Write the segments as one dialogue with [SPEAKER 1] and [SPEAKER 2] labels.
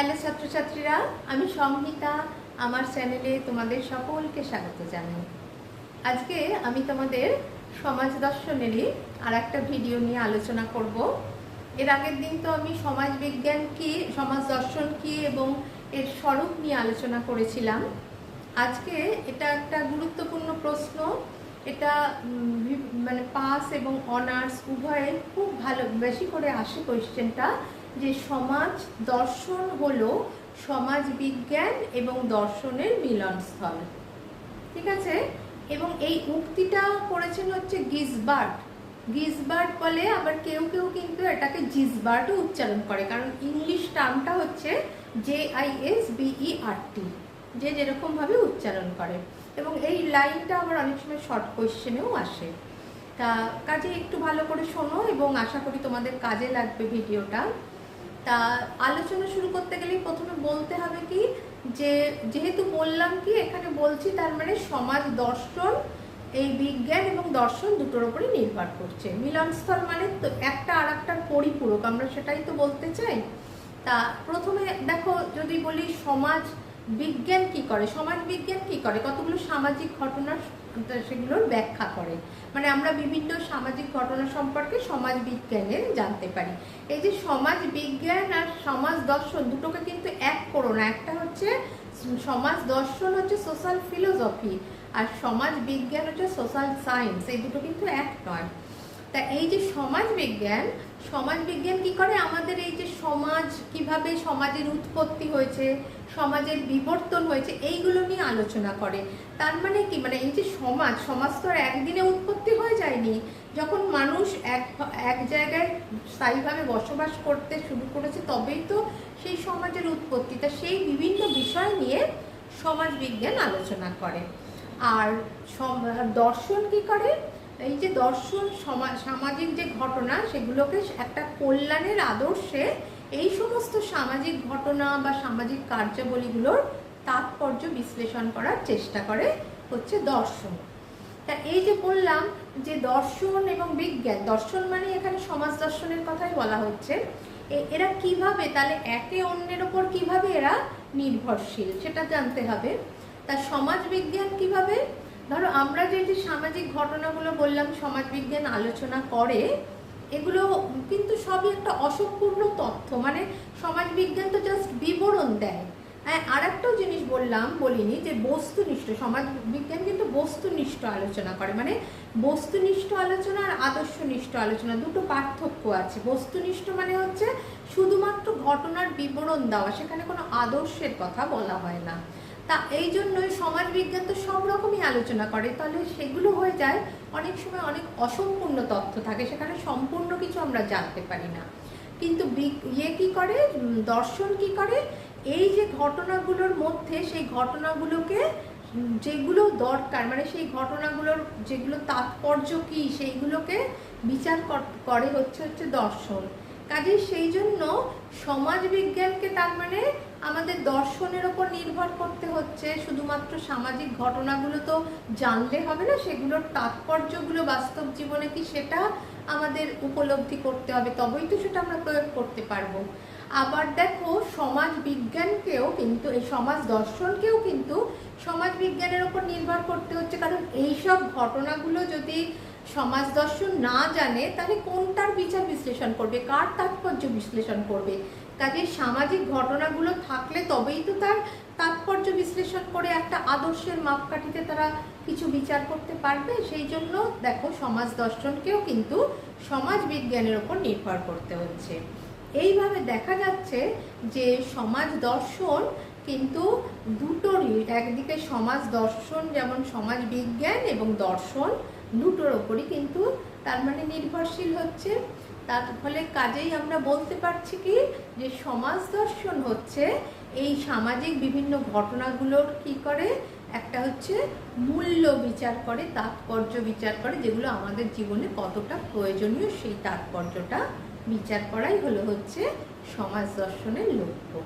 [SPEAKER 1] Hello ছাত্রছাত্রীরা, আমি সংহিতা, আমার চ্যানেলে তোমাদের সকলকে স্বাগত জানাই। আজকে আমি তোমাদের সমাজ দর্শনেরই আর একটা ভিডিও নিয়ে আলোচনা করব। এর আগের দিন তো আমি সমাজ বিজ্ঞান কি, সমাজ দর্শন কি এবং এর স্বরূপ নিয়ে আলোচনা করেছিলাম। আজকে এটা একটা গুরুত্বপূর্ণ প্রশ্ন। এটা মানে পাস এবং অনার্স উভয়ে খুব ভালো, বেশি করে আসে কোয়েশ্চেনটা যে সমাজ দর্শন হলো সমাজ বিজ্ঞান এবং দর্শনের মিলনস্থল। ঠিক আছে? এবং এই উক্তিটা করেছেন হচ্ছে গিজবার্ট। গিজবার্ট বলে আবার কেউ কেউ কিন্তু এটাকে জিজবার্টও উচ্চারণ করে, কারণ ইংলিশ টার্মটা হচ্ছে J I S B R T যে যেরকমভাবে উচ্চারণ করে। এবং এই লাইনটা আবার অনেক সময় শর্ট কোয়েশ্চেনেও আসে। তা কাজে একটু ভালো করে শোনো এবং আশা করি তোমাদের কাজে লাগবে ভিডিওটা। তা আলোচনা শুরু করতে গেলে প্রথমে বলতে হবে কি, যে যেহেতু বললাম কি, এখানে বলছি তার মানে সমাজ দর্শন, এই বিজ্ঞান এবং দর্শন দুটোর ওপরে নির্ভর করছে। মিলনস্থল মানে তো একটা আর একটার পরিপূরক, আমরা সেটাই তো বলতে চাই। তা প্রথমে দেখো, যদি বলি সমাজ বিজ্ঞান কি করে? সমাজ বিজ্ঞান কি করে? কতগুলো সামাজিক ঘটনা সেগুলোর ব্যাখ্যা করে। মানে আমরা বিভিন্ন সামাজিক ঘটনা সম্পর্কে সমাজ বিজ্ঞানের জানতে পারি। এই যে সমাজ বিজ্ঞান আর সমাজ দর্শন দুটোকে কিন্তু এক করো না। একটা হচ্ছে সমাজ দর্শন হচ্ছে সোশ্যাল ফিলোসফি আর সমাজ বিজ্ঞান হচ্ছে সোশ্যাল সায়েন্স এই দুটো কিন্তু এক নয়। তা এই যে সমাজ বিজ্ঞান সমাজ বিজ্ঞান কি করে? আমাদের এই যে সমাজ, কীভাবে সমাজের উৎপত্তি হয়েছে, সমাজের বিবর্তন হয়েছে, এইগুলো নিয়ে আলোচনা করে। তার মানে কি? মানে এই যে সমাজ সমাজ তো আর একদিনে উৎপত্তি হয়ে যায়নি। যখন মানুষ এক এক জায়গায় স্থায়ীভাবে বসবাস করতে শুরু করেছে, তবেই তো সেই সমাজের উৎপত্তি। তা সেই বিভিন্ন বিষয় নিয়ে সমাজ বিজ্ঞান আলোচনা করে। আর দর্শন কি করে? এই যে দর্শন, সমা- সামাজিক যে ঘটনা, সেগুলোকে একটা কল্যাণের আদর্শে এই সমস্ত সামাজিক ঘটনা বা সামাজিক কার্যাবলীগুলোর তাৎপর্য বিশ্লেষণ করার চেষ্টা করে হচ্ছে দর্শন। তা এই যে বললাম যে দর্শন এবং বিজ্ঞান, দর্শন মানে এখানে সমাজ দর্শনের কথাই বলা হচ্ছে। এরা কীভাবে, তাহলে একে অন্যের ওপর কীভাবে এরা নির্ভরশীল, সেটা জানতে হবে। তা সমাজ বিজ্ঞান কীভাবে? ধরো, আমরা যে যে সামাজিক ঘটনাগুলো বললাম, সমাজবিজ্ঞান আলোচনা করে, এগুলো কিন্তু সবই একটা অসম্পূর্ণ তথ্য। মানে সমাজবিজ্ঞান তো জাস্ট বিবরণ দেয়। হ্যাঁ আর একটাও জিনিস বললাম, বলিনি যে বস্তুনিষ্ঠ সমাজ বিজ্ঞান কিন্তু বস্তুনিষ্ঠ আলোচনা করে। মানে বস্তুনিষ্ঠ আলোচনা আর আদর্শনিষ্ঠ আলোচনা, দুটো পার্থক্য আছে। বস্তুনিষ্ঠ মানে হচ্ছে শুধুমাত্র ঘটনার বিবরণ দেওয়া, সেখানে কোনো আদর্শের কথা বলা হয় না। তা এই জন্যই সমাজ বিজ্ঞান তো সব রকমই আলোচনা করে। তাহলে সেগুলো হয়ে যায়, অনেক সময় অনেক অসম্পূর্ণ তথ্য থাকে, সেখানে সম্পূর্ণ কিছু আমরা জানতে পারি না। কিন্তু ইয়ে কি করে? দর্শন কি করে? এই যে ঘটনাগুলোর মধ্যে সেই ঘটনাগুলোকে যেগুলো দরকার মানে সেই ঘটনাগুলোর যেগুলো তাৎপর্য কি, সেইগুলোকে বিচার কর- হচ্ছে হচ্ছে দর্শন। কাজে সেই জন্য সমাজ বিজ্ঞানকে তার মানে আমাদের দর্শনের ওপর নির্ভর হচ্ছে শুধুমাত্র সামাজিক ঘটনাগুলো তো জানলে হবে না, সেগুলোর তাৎপর্যগুলো বাস্তব জীবনে কি সেটা আমাদের উপলব্ধি করতে হবে, তবেই তো সেটা আমরা প্রয়োগ করতে পারব। আবার দেখো, সমাজ বিজ্ঞানকেও কিন্তু, এই সমাজ দর্শনকেও কিন্তু সমাজ বিজ্ঞানের ওপর নির্ভর করতে হচ্ছে, কারণ এইসব ঘটনাগুলো যদি সমাজ দর্শন না জানে, তাহলে কোনটার বিচার বিশ্লেষণ করবে? কার তাৎপর্য বিশ্লেষণ করবে? কাজে সামাজিক ঘটনাগুলো থাকলে তবেই তো তার তাৎপর্য বিশ্লেষণ করে একটা আদর্শের মাপকাঠিতে তারা কিছু বিচার করতে পারবে। সেই জন্য দেখো, সমাজ দর্শনকেও কিন্তু সমাজ বিজ্ঞানের ওপর নির্ভর করতে হচ্ছে। এইভাবে দেখা যাচ্ছে যে সমাজ দর্শন কিন্তু দুটোরই একদিকে সমাজ দর্শন যেমন সমাজ বিজ্ঞান এবং দর্শন, দুটোর ওপরই কিন্তু তার মানে নির্ভরশীল হচ্ছে। তার ফলে কাজেই আমরা বলতে পারছি কি, যে সমাজ দর্শন হচ্ছে এই সামাজিক বিভিন্ন ঘটনাগুলোর কি করে? একটা হচ্ছে মূল্য বিচার করে, তাৎপর্য বিচার করে, যেগুলো আমাদের জীবনে কতটা প্রয়োজনীয় সেই তাৎপর্যটা বিচার করাই হলো হচ্ছে সমাজ দর্শনের লক্ষ্য।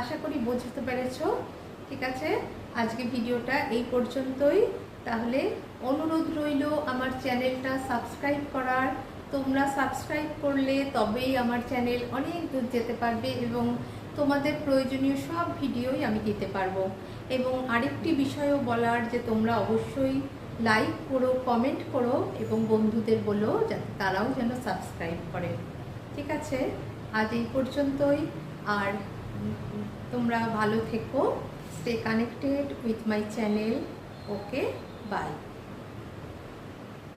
[SPEAKER 1] আশা করি বুঝতে পেরেছ। ঠিক আছে? আজকে ভিডিওটা এই পর্যন্তই। তাহলে অনুরোধ রইল আমার চ্যানেলটা সাবস্ক্রাইব করার। তোমরা সাবস্ক্রাইব করলে তবেই আমার চ্যানেল অনেক দূর যেতে পারবে এবং তোমাদের প্রয়োজনীয় সব ভিডিওই আমি দিতে পারব। এবং আরেকটি বিষয়ও বলার যে তোমরা অবশ্যই লাইক করো, কমেন্ট করো এবং বন্ধুদের বলো যাতে তারাও যেন সাবস্ক্রাইব করে। ঠিক আছে? আজ এই পর্যন্তই। আর তোমরা ভালো থেকো। Stay connected with my channel okay bye